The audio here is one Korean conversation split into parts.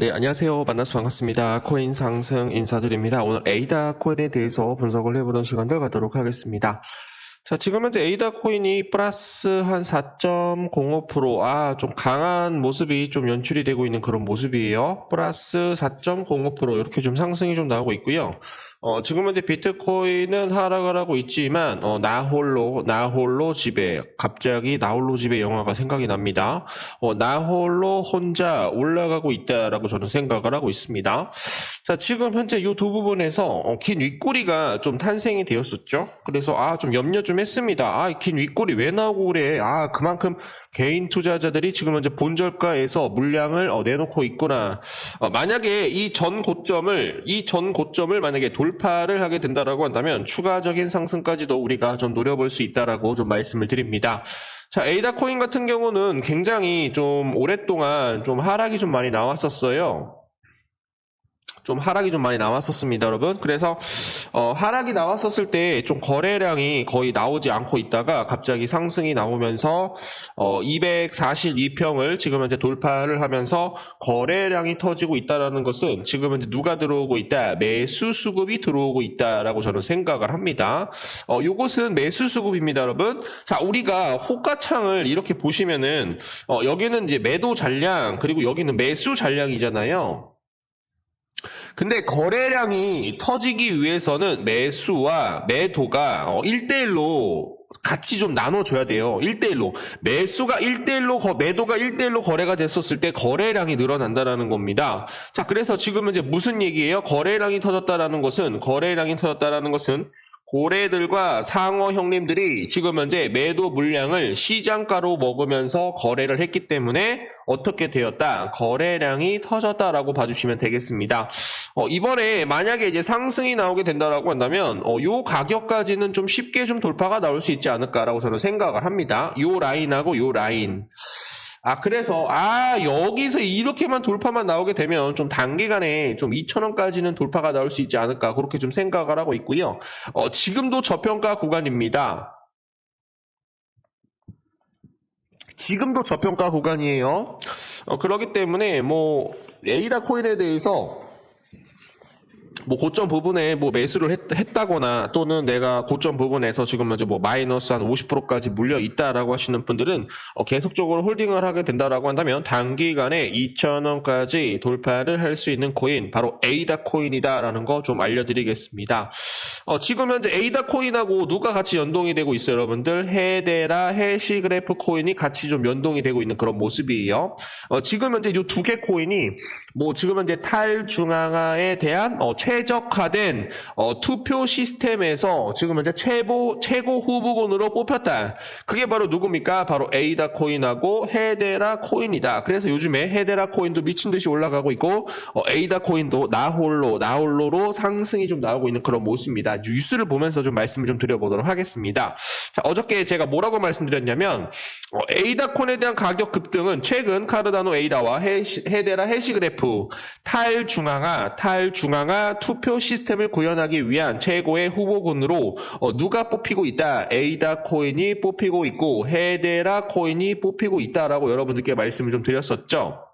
네, 안녕하세요. 만나서 반갑습니다. 코인 상승 인사드립니다. 오늘 에이다 코인에 대해서 분석을 해보는 시간들 갖도록 하겠습니다. 자, 지금 현재 에이다 코인이 플러스 한 4.05%, 아, 좀 강한 모습이 좀 연출이 되고 있는 그런 모습이에요. 플러스 4.05% 이렇게 좀 상승이 좀 나오고 있고요. 어, 지금 현재 비트코인은 하락을 하고 있지만, 어, 나홀로, 나홀로 집에, 갑자기 나홀로 집에 영화가 생각이 납니다. 어, 나홀로 혼자 올라가고 있다라고 저는 생각을 하고 있습니다. 자, 지금 현재 이 두 부분에서 어, 긴 윗꼬리가 좀 탄생이 되었었죠. 그래서 아, 좀 염려 좀 했습니다. 아, 긴 윗꼬리 왜 나오고 그래? 아, 그만큼 개인 투자자들이 지금 현재 본절가에서 물량을 어, 내놓고 있구나. 어, 만약에 이 전 고점을 이 전 고점을 만약에 돌 파를 하게 된다라고 한다면 추가적인 상승까지도 우리가 좀 노려볼 수 있다라고 좀 말씀을 드립니다. 자, 에이다 코인 같은 경우는 굉장히 좀 오랫동안 좀 하락이 좀 많이 나왔었어요. 좀 하락이 좀 많이 나왔었습니다, 여러분. 그래서 어, 하락이 나왔었을 때 좀 거래량이 거의 나오지 않고 있다가 갑자기 상승이 나오면서 어, 242평을 지금 현재 돌파를 하면서 거래량이 터지고 있다라는 것은 지금 현재 누가 들어오고 있다? 매수 수급이 들어오고 있다라고 저는 생각을 합니다. 어, 요것은 매수 수급입니다, 여러분. 자, 우리가 호가창을 이렇게 보시면은 어, 여기는 이제 매도 잔량 그리고 여기는 매수 잔량이잖아요. 근데 거래량이 터지기 위해서는 매수와 매도가 어, 1대1로 같이 좀 나눠줘야 돼요. 1대1로. 매수가 1대1로, 매도가 1대1로 거래가 됐었을 때 거래량이 늘어난다라는 겁니다. 자, 그래서 지금 이제 무슨 얘기예요? 거래량이 터졌다라는 것은, 거래량이 터졌다라는 것은 고래들과 상어 형님들이 지금 현재 매도 물량을 시장가로 먹으면서 거래를 했기 때문에 어떻게 되었다? 거래량이 터졌다라고 봐주시면 되겠습니다. 어, 이번에 만약에 이제 상승이 나오게 된다라고 한다면 어, 요 가격까지는 좀 쉽게 좀 돌파가 나올 수 있지 않을까라고 저는 생각을 합니다. 요 라인하고 요 라인. 아, 그래서, 아, 여기서 이렇게만 돌파만 나오게 되면 좀 단기간에 좀 2,000원까지는 돌파가 나올 수 있지 않을까, 그렇게 좀 생각을 하고 있고요. 어, 지금도 저평가 구간입니다. 지금도 저평가 구간이에요. 어, 그렇기 때문에 뭐, 에이다 코인에 대해서 뭐 고점 부분에 뭐 매수를 했, 다거나 또는 내가 고점 부분에서 지금 현재 뭐 마이너스 한 50%까지 물려 있다라고 하시는 분들은 어 계속적으로 홀딩을 하게 된다라고 한다면 단기간에 2,000원까지 돌파를 할 수 있는 코인 바로 에이다 코인이다라는 거 좀 알려드리겠습니다. 어 지금 현재 에이다 코인하고 누가 같이 연동이 되고 있어요, 여러분들? 헤데라 해시 그래프 코인이 같이 좀 연동이 되고 있는 그런 모습이에요. 어 지금 현재 이 두 개 코인이 뭐 지금 현재 탈중앙화에 대한 어 최적화된 어, 투표 시스템에서 지금 현재 최고 최고 후보군으로 뽑혔다. 그게 바로 누굽니까? 바로 에이다 코인하고 헤데라 코인이다. 그래서 요즘에 헤데라 코인도 미친 듯이 올라가고 있고 어, 에이다 코인도 나홀로 나홀로로 상승이 좀 나오고 있는 그런 모습입니다. 뉴스를 보면서 좀 말씀을 좀 드려보도록 하겠습니다. 자, 어저께 제가 뭐라고 말씀드렸냐면 어, 에이다 코인에 대한 가격 급등은 최근 카르다노 에이다와 해시, 헤데라 해시 그래프 탈중앙화 탈중앙화 투표 시스템을 구현하기 위한 최고의 후보군으로 어, 누가 뽑히고 있다. 에이다 코인이 뽑히고 있고 헤데라 코인이 뽑히고 있다라고 여러분들께 말씀을 좀 드렸었죠.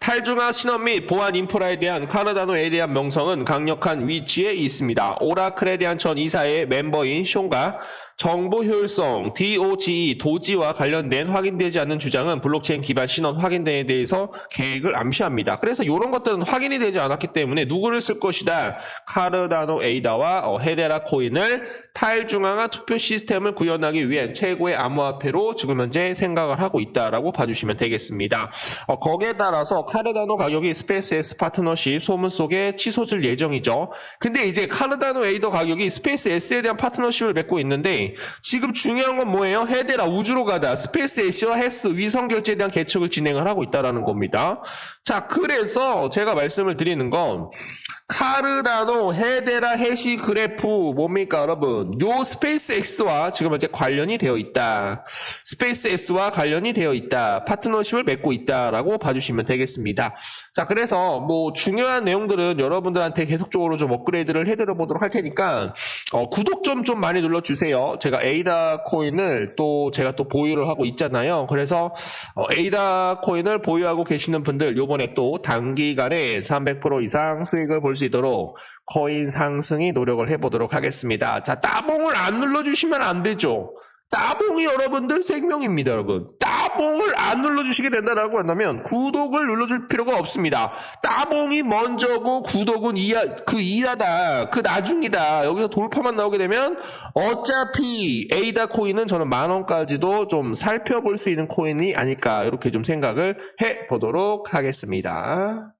탈중화 신원 및 보안 인프라에 대한 카나다노에 대한 명성은 강력한 위치에 있습니다. 오라클에 대한 전 이사의 멤버인 숑가 정보 효율성 DOGE 도지와 관련된 확인되지 않는 주장은 블록체인 기반 신원 확인에 대해서 계획을 암시합니다. 그래서 이런 것들은 확인이 되지 않았기 때문에 누구를 쓸 것이다. 카르다노 에이다와 어, 헤데라 코인을 탈중앙화 투표 시스템을 구현하기 위한 최고의 암호화폐로 지금 현재 생각을 하고 있다라고 봐주시면 되겠습니다. 어, 거기에 따라서 카르다노 가격이 스페이스X 파트너십 소문 속에 취소될 예정이죠. 근데 이제 카르다노 에이더 가격이 스페이스X에 대한 파트너십을 맺고 있는데 지금 중요한 건 뭐예요? 헤데라 우주로 가다 스페이스X와 헬스 위성 결제에 대한 개척을 진행을 하고 있다라는 겁니다. 자, 그래서 제가 말씀을 드리는 건 카르다노, 헤데라, 해시, 그래프, 뭡니까, 여러분? 요 스페이스 X와 지금 현재 관련이 되어 있다. 스페이스 X와 관련이 되어 있다. 파트너십을 맺고 있다라고 봐주시면 되겠습니다. 자, 그래서 뭐 중요한 내용들은 여러분들한테 계속적으로 좀 업그레이드를 해드려 보도록 할 테니까, 어, 구독 좀좀 많이 눌러주세요. 제가 에이다 코인을 또 제가 또 보유를 하고 있잖아요. 그래서 어, 에이다 코인을 보유하고 계시는 분들 요번에 또 단기간에 300% 이상 수익을 볼 수 있도록 코인 상승이 노력을 해보도록 하겠습니다. 자, 따봉을 안 눌러주시면 안 되죠. 따봉이 여러분들 생명입니다, 여러분. 따봉을 안 눌러주시게 된다라고 한다면 구독을 눌러줄 필요가 없습니다. 따봉이 먼저고 구독은 이하, 그 이하다, 그 나중이다. 여기서 돌파만 나오게 되면 어차피 에이다 코인은 저는 만 원까지도 좀 살펴볼 수 있는 코인이 아닐까 이렇게 좀 생각을 해 보도록 하겠습니다.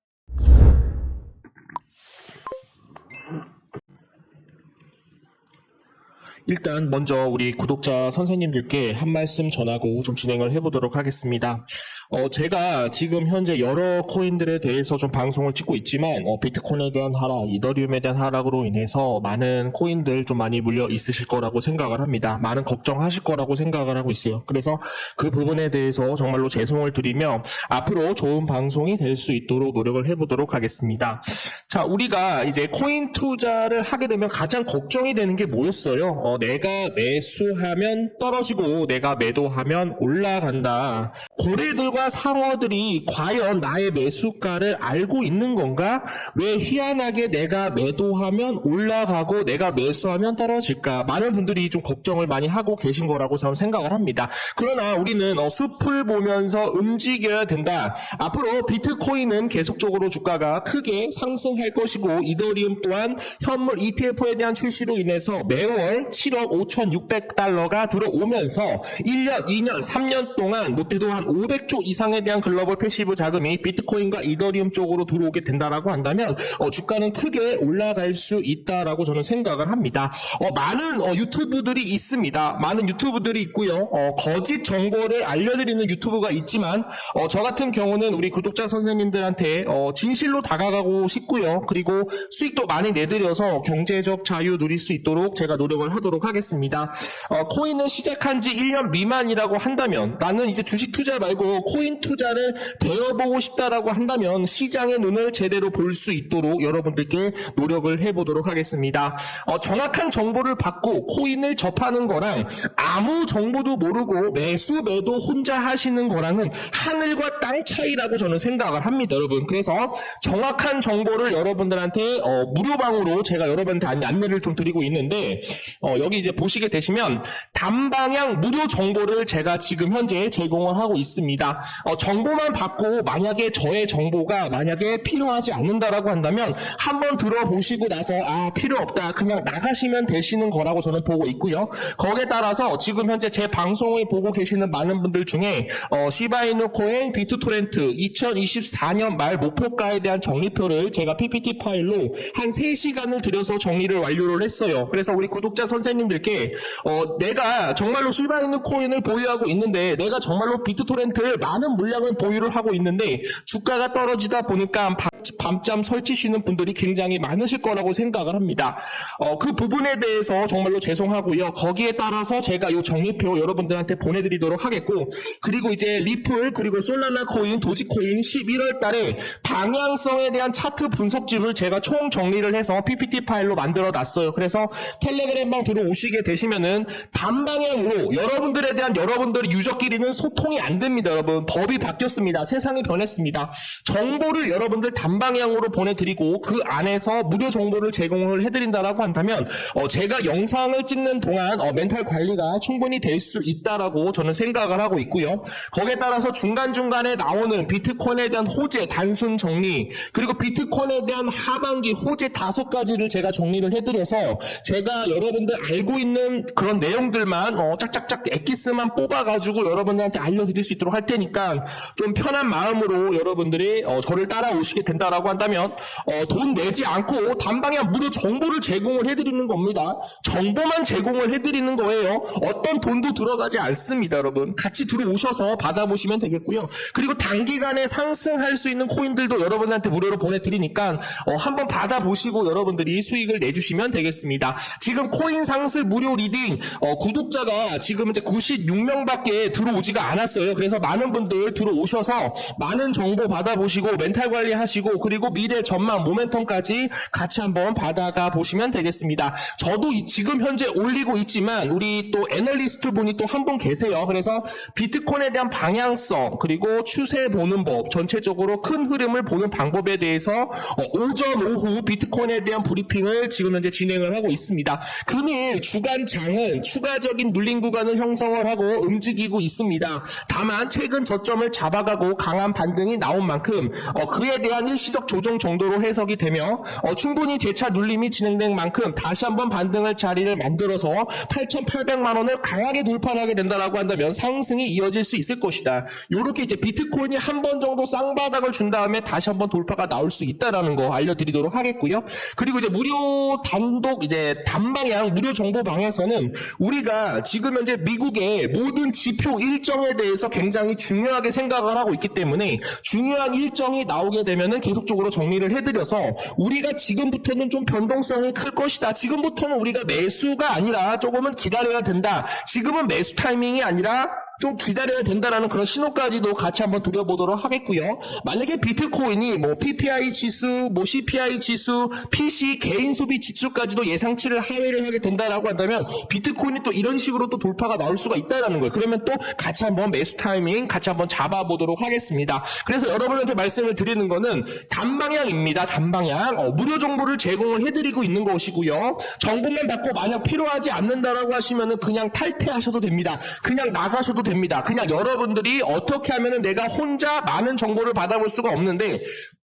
일단 먼저 우리 구독자 선생님들께 한 말씀 전하고 좀 진행을 해보도록 하겠습니다. 어, 제가 지금 현재 여러 코인들에 대해서 좀 방송을 찍고 있지만 어, 비트코인에 대한 하락, 이더리움에 대한 하락으로 인해서 많은 코인들 좀 많이 물려 있으실 거라고 생각을 합니다. 많은 걱정하실 거라고 생각을 하고 있어요. 그래서 그 부분에 대해서 정말로 죄송을 드리며 앞으로 좋은 방송이 될 수 있도록 노력을 해보도록 하겠습니다. 자, 우리가 이제 코인 투자를 하게 되면 가장 걱정이 되는 게 뭐였어요? 어, 내가 매수하면 떨어지고 내가 매도하면 올라간다. 고래들과 상어들이 과연 나의 매수가를 알고 있는 건가? 왜 희한하게 내가 매도하면 올라가고 내가 매수하면 떨어질까? 많은 분들이 좀 걱정을 많이 하고 계신 거라고 저는 생각을 합니다. 그러나 우리는 어, 숲을 보면서 움직여야 된다. 앞으로 비트코인은 계속적으로 주가가 크게 상승할 것이고 이더리움 또한 현물 ETF에 대한 출시로 인해서 매월 7억 5,600달러가 들어오면서 1년, 2년, 3년 동안 못해도 한 500조 이상에 대한 글로벌 패시브 자금이 비트코인과 이더리움 쪽으로 들어오게 된다라고 한다면 어, 주가는 크게 올라갈 수 있다라고 저는 생각을 합니다. 어, 많은 어, 유튜브들이 있습니다. 많은 유튜브들이 있고요. 어, 거짓 정보를 알려드리는 유튜브가 있지만 어, 저 같은 경우는 우리 구독자 선생님들한테 어, 진실로 다가가고 싶고요. 그리고 수익도 많이 내드려서 경제적 자유 누릴 수 있도록 제가 노력을 하도록 하겠습니다. 어, 코인은 시작한 지 1년 미만이라고 한다면 나는 이제 주식 투자 말고 코인 투자를 배워보고 싶다라고 한다면 시장의 눈을 제대로 볼 수 있도록 여러분들께 노력을 해보도록 하겠습니다. 어, 정확한 정보를 받고 코인을 접하는 거랑 아무 정보도 모르고 매수 매도 혼자 하시는 거랑은 하늘과 땅 차이라고 저는 생각을 합니다, 여러분. 그래서 정확한 정보를 여러분들한테 어, 무료방으로 제가 여러분한테 안- 안내를 좀 드리고 있는데 어, 여기 이제 보시게 되시면 단방향 무료 정보를 제가 지금 현재 제공을 하고 있습니다. 어, 정보만 받고 만약에 저의 정보가 만약에 필요하지 않는다라고 한다면 한번 들어보시고 나서 아 필요 없다 그냥 나가시면 되시는 거라고 저는 보고 있고요. 거기에 따라서 지금 현재 제 방송을 보고 계시는 많은 분들 중에 어, 시바이누 코인 비트토렌트 2024년 말 목표가에 대한 정리표를 제가 PPT 파일로 한 3시간을 들여서 정리를 완료를 했어요. 그래서 우리 구독자 선생님들께 어, 내가 정말로 시바이누 코인을 보유하고 있는데 내가 정말로 비트토렌트를 많은 물량을 보유를 하고 있는데 주가가 떨어지다 보니까 밤, 밤잠 설치시는 분들이 굉장히 많으실 거라고 생각을 합니다. 어, 그 부분에 대해서 정말로 죄송하고요. 거기에 따라서 제가 이 정리표 여러분들한테 보내드리도록 하겠고 그리고 이제 리플 그리고 솔라나 코인 도지코인 11월 달에 방향성에 대한 차트 분석집을 제가 총 정리를 해서 PPT 파일로 만들어 놨어요. 그래서 텔레그램방 들어오시게 되시면은 단방향으로 여러분들에 대한 여러분들의 유저끼리는 소통이 안 됩니다, 여러분. 법이 바뀌었습니다. 세상이 변했습니다. 정보를 여러분들 단방향으로 보내드리고 그 안에서 무료 정보를 제공을 해드린다라고 한다면 어, 제가 영상을 찍는 동안 어, 멘탈 관리가 충분히 될 수 있다라고 저는 생각을 하고 있고요. 거기에 따라서 중간중간에 나오는 비트코인에 대한 호재 단순 정리 그리고 비트코인에 대한 하반기 호재 다섯 가지를 제가 정리를 해드려서 제가 여러분들 알고 있는 그런 내용들만 어, 짝짝짝 엑기스만 뽑아가지고 여러분들한테 알려드릴 수 있도록 할 테니까 테니까 좀 편한 마음으로 여러분들이 어, 저를 따라오시게 된다라고 한다면 어, 돈 내지 않고 단방향 무료 정보를 제공을 해드리는 겁니다. 정보만 제공을 해드리는 거예요. 어떤 돈도 들어가지 않습니다, 여러분. 같이 들어오셔서 받아보시면 되겠고요. 그리고 단기간에 상승할 수 있는 코인들도 여러분한테 무료로 보내드리니까 어, 한번 받아보시고 여러분들이 수익을 내주시면 되겠습니다. 지금 코인 상승 무료 리딩 어, 구독자가 지금 이제 96명밖에 들어오지가 않았어요. 그래서 많은 분들 들어오셔서 많은 정보 받아보시고 멘탈 관리하시고 그리고 미래 전망 모멘텀까지 같이 한번 받아가 보시면 되겠습니다. 저도 이- 지금 현재 올리고 있지만 우리 또 애널리스트 분이 또 한 분 계세요. 그래서 비트코인에 대한 방향성 그리고 추세 보는 법 전체적으로 큰 흐름을 보는 방법에 대해서 어, 오전 오후 비트코인에 대한 브리핑을 지금 현재 진행을 하고 있습니다. 금일 주간 장은 추가적인 눌림 구간을 형성을 하고 움직이고 있습니다. 다만 최근 저점을 잡아가고 강한 반등이 나온 만큼 어, 그에 대한 일시적 조정 정도로 해석이 되며 어, 충분히 재차 눌림이 진행된 만큼 다시 한번 반등을 자리를 만들어서 8,800만 원을 강하게 돌파를 하게 된다라고 한다면 상승이 이어질 수 있을 것이다. 이렇게 이제 비트코인이 한 번 정도 쌍바닥을 준 다음에 다시 한번 돌파가 나올 수 있다라는 거 알려드리도록 하겠고요. 그리고 이제 무료 단독 이제 단방향 무료 정보 방에서는 우리가 지금 현재 미국의 모든 지표 일정에 대해서 굉장히 중요 하게 생각을 하고 있기 때문에 중요한 일정이 나오게 되면은 계속적으로 정리를 해드려서 우리가 지금부터는 좀 변동성이 클 것이다. 지금부터는 우리가 매수가 아니라 조금은 기다려야 된다. 지금은 매수 타이밍이 아니라 좀 기다려야 된다라는 그런 신호까지도 같이 한번 드려보도록 하겠고요. 만약에 비트코인이 뭐 PPI 지수, 뭐 CPI 지수, PC 개인 소비 지수까지도 예상치를 하회를 하게 된다라고 한다면 비트코인이 또 이런 식으로 또 돌파가 나올 수가 있다라는 거예요. 그러면 또 같이 한번 매수 타이밍 같이 한번 잡아보도록 하겠습니다. 그래서 여러분한테 말씀을 드리는 거는 단방향입니다. 단방향. 어, 무료 정보를 제공을 해드리고 있는 것이고요. 정보만 받고 만약 필요하지 않는다라고 하시면은 그냥 탈퇴하셔도 됩니다. 그냥 나가셔도 됩니다. 그냥 여러분들이 어떻게 하면은 내가 혼자 많은 정보를 받아볼 수가 없는데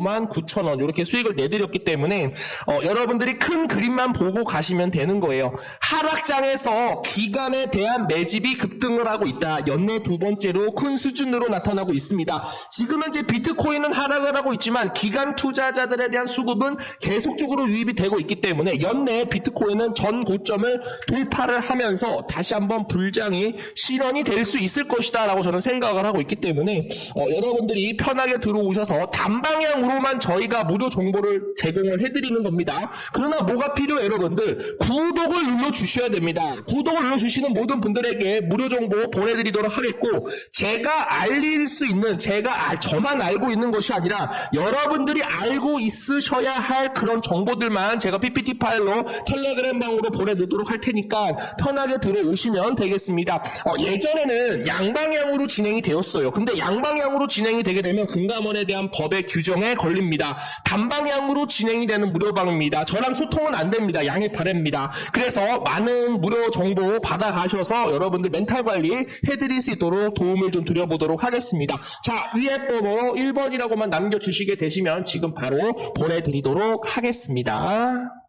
만 9천 원 이렇게 수익을 내드렸기 때문에 어, 여러분들이 큰 그림만 보고 가시면 되는 거예요. 하락장에서 기간에 대한 매집이 급등을 하고 있다. 연내 두 번째로 큰 수준으로 나타나고 있습니다. 지금 현재 비트코인은 하락을 하고 있지만 기간 투자자들에 대한 수급은 계속적으로 유입이 되고 있기 때문에 연내 비트코인은 전 고점을 돌파를 하면서 다시 한번 불장이 실현이 될 수 있을 것이다라고 저는 생각을 하고 있기 때문에 어, 여러분들이 편하게 들어오셔서 단방 향으로만 저희가 무료 정보를 제공을 해드리는 겁니다. 그러나 뭐가 필요해요, 여러분들? 구독을 눌러 주셔야 됩니다. 구독을 눌러 주시는 모든 분들에게 무료 정보 보내드리도록 하겠고 제가 알릴 수 있는 제가 알- 저만 알고 있는 것이 아니라 여러분들이 알고 있으셔야 할 그런 정보들만 제가 PPT 파일로 텔레그램 방으로 보내놓도록 할 테니까 편하게 들어오시면 되겠습니다. 어, 예전에는 양방향으로 진행이 되었어요. 근데 양방향으로 진행이 되게 되면 금감원에 대한 법의 규정 계정에 걸립니다. 단방향으로 진행이 되는 무료방입니다. 저랑 소통은 안 됩니다. 양해 바랍니다. 그래서 많은 무료 정보 받아가셔서 여러분들 멘탈 관리 해드릴 수 있도록 도움을 좀 드려보도록 하겠습니다. 자, 위에 번호 1번이라고만 남겨주시게 되시면 지금 바로 보내드리도록 하겠습니다.